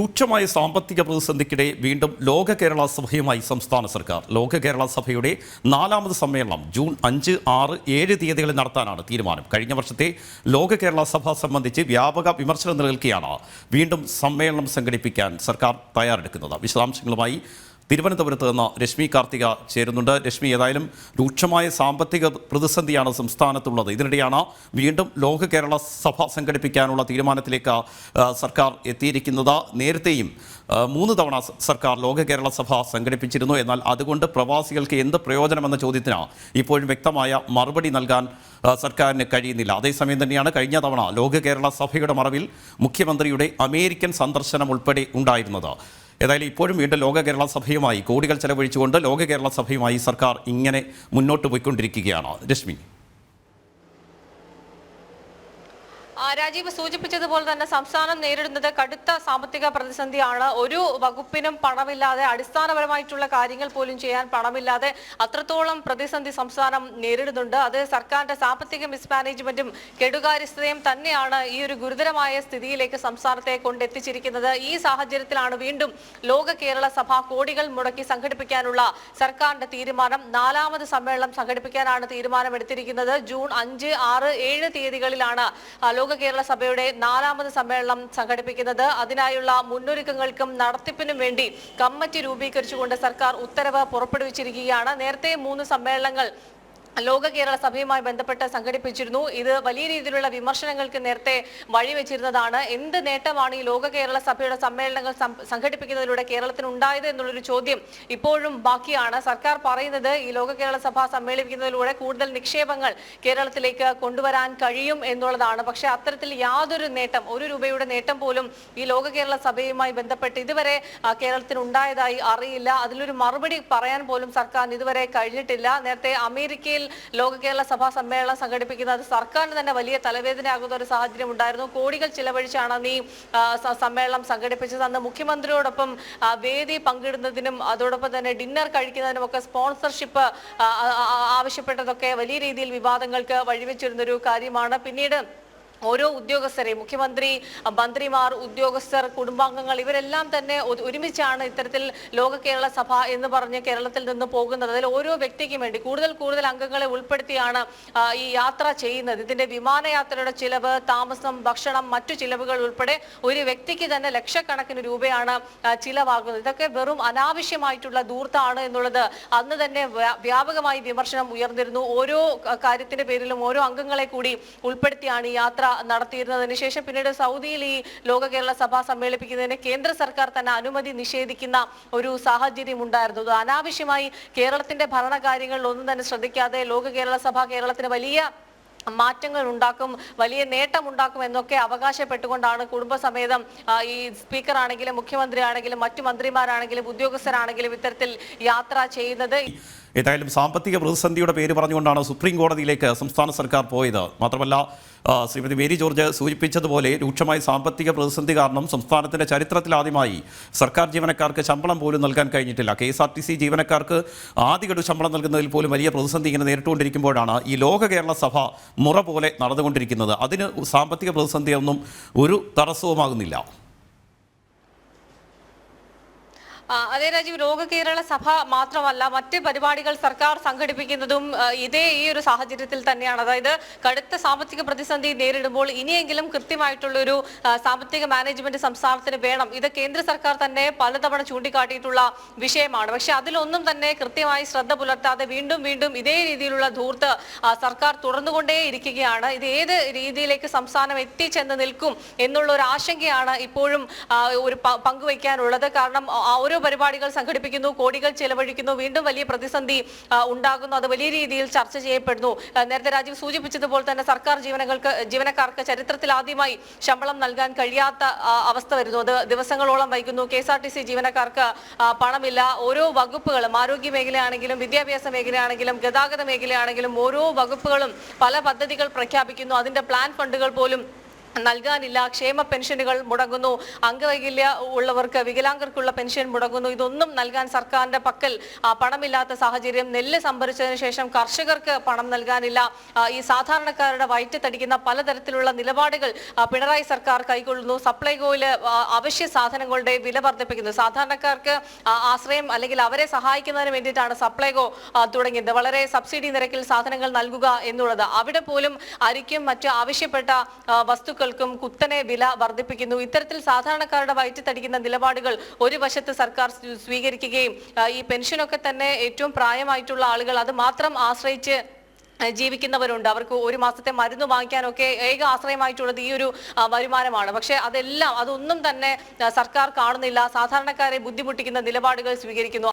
രൂക്ഷമായ സാമ്പത്തിക പ്രതിസന്ധിക്കിടെ വീണ്ടും ലോക കേരള സഭയുമായി സംസ്ഥാന സർക്കാർ. ലോക കേരള സഭയുടെ നാലാമത് സമ്മേളനം ജൂൺ അഞ്ച് ആറ് ഏഴ് തീയതികളിൽ നടത്താനാണ് തീരുമാനം. കഴിഞ്ഞ വർഷത്തെ ലോക കേരള സഭ സംബന്ധിച്ച് വ്യാപക വിമർശനം നിലനിൽക്കുകയാണ് വീണ്ടും സമ്മേളനം സംഘടിപ്പിക്കാൻ സർക്കാർ തയ്യാറെടുക്കുന്നത്. വിശദാംശങ്ങളുമായി തിരുവനന്തപുരത്ത് നിന്ന് രശ്മി കാർത്തിക ചേരുന്നുണ്ട്. രശ്മി ഏതായാലും രൂക്ഷമായ സാമ്പത്തിക പ്രതിസന്ധിയാണ് സംസ്ഥാനത്തുള്ളത്. ഇതിനിടെയാണ് വീണ്ടും ലോക കേരള സഭ സംഘടിപ്പിക്കാനുള്ള തീരുമാനത്തിലേക്ക് സർക്കാർ എത്തിയിരിക്കുന്നത്. നേരത്തെയും മൂന്ന് തവണ സർക്കാർ ലോക കേരള സഭ സംഘടിപ്പിച്ചിരുന്നു. എന്നാൽ അതുകൊണ്ട് പ്രവാസികൾക്ക് എന്ത് പ്രയോജനമെന്ന ചോദ്യത്തിന് ഇപ്പോഴും വ്യക്തമായ മറുപടി നൽകാൻ സർക്കാരിന് കഴിയുന്നില്ല. അതേസമയം തന്നെയാണ് കഴിഞ്ഞ തവണ ലോക കേരള സഭയുടെ മറവിൽ മുഖ്യമന്ത്രിയുടെ അമേരിക്കൻ സന്ദർശനം ഉൾപ്പെടെ ഉണ്ടായിരുന്നത്. ഏതായാലും ഇപ്പോഴും വീണ്ടും ലോക കേരള സഭയുമായി കോടികൾ ചെലവഴിച്ചുകൊണ്ട് ലോക കേരള സഭയുമായി സർക്കാർ ഇങ്ങനെ മുന്നോട്ട് പോയിക്കൊണ്ടിരിക്കുകയാണ്. രശ്മി. രാജീവ് സൂചിപ്പിച്ചതുപോലെ തന്നെ സംസ്ഥാനം നേരിടുന്നത് കടുത്ത സാമ്പത്തിക പ്രതിസന്ധിയാണ്. ഒരു വകുപ്പിനും പണമില്ലാതെ അടിസ്ഥാനപരമായിട്ടുള്ള കാര്യങ്ങൾ പോലും ചെയ്യാൻ പണമില്ലാതെ അത്രത്തോളം പ്രതിസന്ധി സംസ്ഥാനം നേരിടുന്നുണ്ട്. അത് സർക്കാരിന്റെ സാമ്പത്തിക മിസ്മാനേജ്മെന്റും കെടുകാര്യസ്ഥതയും തന്നെയാണ് ഈ ഒരു ഗുരുതരമായ സ്ഥിതിയിലേക്ക് സംസ്ഥാനത്തെ കൊണ്ടെത്തിച്ചിരിക്കുന്നത്. ഈ സാഹചര്യത്തിലാണ് വീണ്ടും ലോക കേരള സഭ കോടികൾ മുടക്കി സംഘടിപ്പിക്കാനുള്ള സർക്കാരിന്റെ തീരുമാനം. നാലാമത് സമ്മേളനം സംഘടിപ്പിക്കാനാണ് തീരുമാനമെടുത്തിരിക്കുന്നത്. ജൂൺ അഞ്ച് ആറ് ഏഴ് തീയതികളിലാണ് ലോക കേരള സഭയുടെ നാലാമത് സമ്മേളനം സംഘടിപ്പിക്കുന്നത്. അതിനായുള്ള മുന്നൊരുക്കങ്ങൾക്കും നടത്തിപ്പിനും വേണ്ടി കമ്മിറ്റി രൂപീകരിച്ചുകൊണ്ട് സർക്കാർ ഉത്തരവ് പുറപ്പെടുവിച്ചിരിക്കുകയാണ്. നേരത്തെ മൂന്ന് സമ്മേളനങ്ങൾ ലോക കേരള സഭയുമായി ബന്ധപ്പെട്ട് സംഘടിപ്പിച്ചിരുന്നു. ഇത് വലിയ രീതിയിലുള്ള വിമർശനങ്ങൾക്ക് നേരത്തെ വഴിവെച്ചിരുന്നതാണ്. എന്ത് നേട്ടമാണ് ഈ ലോക കേരള സഭയുടെ സമ്മേളനങ്ങൾ സംഘടിപ്പിക്കുന്നതിലൂടെ കേരളത്തിന് ഉണ്ടായത് എന്നുള്ളൊരു ചോദ്യം ഇപ്പോഴും ബാക്കിയാണ്. സർക്കാർ പറയുന്നത് ഈ ലോക കേരള സഭ സമ്മേളിപ്പിക്കുന്നതിലൂടെ കൂടുതൽ നിക്ഷേപങ്ങൾ കേരളത്തിലേക്ക് കൊണ്ടുവരാൻ കഴിയും എന്നുള്ളതാണ്. പക്ഷെ അത്തരത്തിൽ യാതൊരു നേട്ടം ഒരു രൂപയുടെ നേട്ടം പോലും ഈ ലോക കേരള സഭയുമായി ബന്ധപ്പെട്ട് ഇതുവരെ കേരളത്തിന് ഉണ്ടായതായി അറിയില്ല. അതിലൊരു മറുപടി പറയാൻ പോലും സർക്കാരിന് ഇതുവരെ കഴിഞ്ഞിട്ടില്ല. നേരത്തെ അമേരിക്കയിൽ ലോക കേരള സഭാ സമ്മേളനം സംഘടിപ്പിക്കുന്നത്. സർക്കാരിന് തന്നെ വലിയ തലവേദനയാകുന്ന ഒരു സാഹചര്യം ഉണ്ടായിരുന്നു. കോടികൾ ചിലവഴിച്ചാണ് ഈ സമ്മേളനം സംഘടിപ്പിച്ചത്. അന്ന് മുഖ്യമന്ത്രിയോടൊപ്പം വേദി പങ്കിടുന്നതിനും അതോടൊപ്പം തന്നെ ഡിന്നർ കഴിക്കുന്നതിനും ഒക്കെ സ്പോൺസർഷിപ്പ് ആവശ്യപ്പെട്ടതൊക്കെ വലിയ രീതിയിൽ വിവാദങ്ങൾക്ക് വഴിവെച്ചിരുന്നൊരു കാര്യമാണ്. പിന്നീട് ഓരോ ഉദ്യോഗസ്ഥരെയും മുഖ്യമന്ത്രി മന്ത്രിമാർ ഉദ്യോഗസ്ഥർ കുടുംബാംഗങ്ങൾ ഇവരെല്ലാം തന്നെ ഒരുമിച്ചാണ് ഇത്തരത്തിൽ ലോക കേരള സഭ എന്ന് പറഞ്ഞ് കേരളത്തിൽ നിന്ന് പോകുന്നത്. അതിൽ ഓരോ വ്യക്തിക്കും വേണ്ടി കൂടുതൽ കൂടുതൽ അംഗങ്ങളെ ഉൾപ്പെടുത്തിയാണ് ഈ യാത്ര ചെയ്യുന്നത്. ഇതിന്റെ വിമാനയാത്രയുടെ ചിലവ് താമസം ഭക്ഷണം മറ്റു ചിലവുകൾ ഉൾപ്പെടെ ഒരു വ്യക്തിക്ക് തന്നെ ലക്ഷക്കണക്കിന് രൂപയാണ് ചിലവാകുന്നത്. ഇതൊക്കെ വെറും അനാവശ്യമായിട്ടുള്ള ദൂർത്താണ് എന്നുള്ളത് അന്ന് തന്നെ വ്യാപകമായി വിമർശനം ഉയർന്നിരുന്നു. ഓരോ കാര്യത്തിന്റെ പേരിലും ഓരോ അംഗങ്ങളെ കൂടി ഉൾപ്പെടുത്തിയാണ് ഈ യാത്ര നടത്തിയിരുന്നതിന് ശേഷം പിന്നീട് സൗദിയിൽ ഈ ലോക കേരള സഭ സമ്മേളിപ്പിക്കുന്നതിന് കേന്ദ്ര സർക്കാർ തന്നെ അനുമതി നിഷേധിക്കുന്ന ഒരു സാഹചര്യം ഉണ്ടായിരുന്നു അനാവശ്യമായി കേരളത്തിന്റെ ഭരണകാര്യങ്ങളിൽ ഒന്നും തന്നെ ശ്രദ്ധിക്കാതെ ലോക കേരള സഭ കേരളത്തിന് വലിയ മാറ്റങ്ങൾ ഉണ്ടാക്കും വലിയ നേട്ടം ഉണ്ടാക്കും എന്നൊക്കെ അവകാശപ്പെട്ടുകൊണ്ടാണ് കുടുംബസമേതം ഈ സ്പീക്കർ ആണെങ്കിലും മുഖ്യമന്ത്രി ആണെങ്കിലും മറ്റു മന്ത്രിമാരാണെങ്കിലും ഉദ്യോഗസ്ഥരാണെങ്കിലും ഇത്തരത്തിൽ യാത്ര ചെയ്യുന്നത്. ഏതായാലും സാമ്പത്തിക പ്രതിസന്ധിയുടെ പേര് പറഞ്ഞുകൊണ്ടാണ് സുപ്രീം കോടതിയിലേക്ക് സംസ്ഥാന സർക്കാർ പോയത്. മാത്രമല്ല ശ്രീമതി മേരി ജോർജ് സൂചിപ്പിച്ചതുപോലെ രൂക്ഷമായ സാമ്പത്തിക പ്രതിസന്ധി കാരണം സംസ്ഥാനത്തിന്റെ ചരിത്രത്തിലാദ്യമായി സർക്കാർ ജീവനക്കാർക്ക് ശമ്പളം പോലും നൽകാൻ കഴിഞ്ഞിട്ടില്ല. K S R T C ജീവനക്കാർക്ക് ആദ്യഘട്ട ശമ്പളം നൽകുന്നതിൽ പോലും വലിയ പ്രതിസന്ധി ഇങ്ങനെ നേരിട്ടുകൊണ്ടിരിക്കുമ്പോഴാണ് ഈ ലോക കേരള സഭ മുറ പോലെ നടന്നുകൊണ്ടിരിക്കുന്നത്. അതിന് സാമ്പത്തിക പ്രതിസന്ധിയൊന്നും ഒരു തടസ്സവുമാകുന്നില്ല. അതേ രാജീവ് ലോക കേരള സഭ മാത്രമല്ല മറ്റ് പരിപാടികൾ സർക്കാർ സംഘടിപ്പിക്കുന്നതും ഇതേ ഈ ഒരു സാഹചര്യത്തിൽ തന്നെയാണ്. അതായത് കടുത്ത സാമ്പത്തിക പ്രതിസന്ധി നേരിടുമ്പോൾ ഇനിയെങ്കിലും കൃത്യമായിട്ടുള്ള ഒരു ആ, സാമ്പത്തിക മാനേജ്മെന്റ് സംസ്ഥാനത്തിന് വേണം. ഇത് കേന്ദ്ര സർക്കാർ തന്നെ പലതവണ ചൂണ്ടിക്കാട്ടിയിട്ടുള്ള വിഷയമാണ്. പക്ഷെ അതിലൊന്നും തന്നെ കൃത്യമായി ശ്രദ്ധ പുലർത്താതെ വീണ്ടും വീണ്ടും ഇതേ രീതിയിലുള്ള ധൂർത്ത് സർക്കാർ തുടർന്നുകൊണ്ടേ ഇരിക്കുകയാണ്. ഇത് ഏത് രീതിയിലേക്ക് സംസ്ഥാനം എത്തിച്ചെന്ന് നിൽക്കും എന്നുള്ള ഒരു ആശങ്കയാണ് ഇപ്പോഴും ഒരു പങ്കുവയ്ക്കാനുള്ളത്. കാരണം ഓരോ പരിപാടികൾ സംഘടിപ്പിക്കുന്നു കോടികൾ ചെലവഴിക്കുന്നു വീണ്ടും വലിയ പ്രതിസന്ധി ഉണ്ടാകുന്നു. അത് വലിയ രീതിയിൽ ചർച്ച ചെയ്യപ്പെടുന്നു. നേരത്തെ രാജീവ് സൂചിപ്പിച്ചതുപോലെ തന്നെ സർക്കാർ ജീവനങ്ങൾക്ക് ജീവനക്കാർക്ക് ചരിത്രത്തിൽ ആദ്യമായി ശമ്പളം നൽകാൻ കഴിയാത്ത അവസ്ഥ വരുന്നു. അത് ദിവസങ്ങളോളം വൈകുന്നു. കെ ജീവനക്കാർക്ക് പണമില്ല. ഓരോ വകുപ്പുകളും ആരോഗ്യ മേഖലയാണെങ്കിലും വിദ്യാഭ്യാസ മേഖലയാണെങ്കിലും ഗതാഗത മേഖലയാണെങ്കിലും ഓരോ വകുപ്പുകളും പല പദ്ധതികൾ പ്രഖ്യാപിക്കുന്നു. അതിന്റെ പ്ലാൻ ഫണ്ടുകൾ പോലും നൽകാനില്ല. ക്ഷേമ പെൻഷനുകൾ മുടങ്ങുന്നു. അംഗവൈകല്യ ഉള്ളവർക്ക് വികലാംഗർക്കുള്ള പെൻഷൻ മുടങ്ങുന്നു. ഇതൊന്നും നൽകാൻ സർക്കാരിന്റെ പക്കൽ പണമില്ലാത്ത സാഹചര്യം നെല്ല് സംഭരിച്ചതിന് ശേഷം കർഷകർക്ക് പണം നൽകാനില്ല. ഈ സാധാരണക്കാരുടെ വയറ്റത്തടിക്കുന്ന പലതരത്തിലുള്ള നിലപാടുകൾ പിണറായി സർക്കാർ കൈക്കൊള്ളുന്നു. സപ്ലൈകോയിൽ അവശ്യ സാധനങ്ങളുടെ വില വർദ്ധിപ്പിക്കുന്നു. സാധാരണക്കാർക്ക് ആശ്രയം അല്ലെങ്കിൽ അവരെ സഹായിക്കുന്നതിന് വേണ്ടിയിട്ടാണ് സപ്ലൈകോ തുടങ്ങിയത്. വളരെ സബ്സിഡി നിരക്കിൽ സാധനങ്ങൾ നൽകുക എന്നുള്ളത്. അവിടെ പോലും അരിക്കും മറ്റ് ആവശ്യപ്പെട്ട ആ, വസ്തുക്കൾക്കും കുത്തനെ വില വർദ്ധിപ്പിക്കുന്നു. ഇത്തരത്തിൽ സാധാരണക്കാരുടെ വയറ്റിത്തടിക്കുന്ന നിലപാടുകൾ ഒരു വശത്ത് സർക്കാർ സ്വീ- സ്വീകരിക്കുകയും ഈ പെൻഷനൊക്കെ തന്നെ ഏറ്റവും പ്രായമായിട്ടുള്ള ആളുകൾ അത് മാത്രം ആശ്രയിച്ച് ജീവിക്കുന്നവരുണ്ട്. അവർക്ക് ഒരു മാസത്തെ മരുന്ന് വാങ്ങിക്കാനൊക്കെ ഏക ആശ്രയമായിട്ടുള്ളത് ഈ ഒരു വരുമാനമാണ്. പക്ഷെ അതെല്ലാം അതൊന്നും തന്നെ സർക്കാർ കാണുന്നില്ല. സാധാരണക്കാരെ ബുദ്ധിമുട്ടിക്കുന്ന നിലപാടുകൾ സ്വീകരിക്കുന്നു.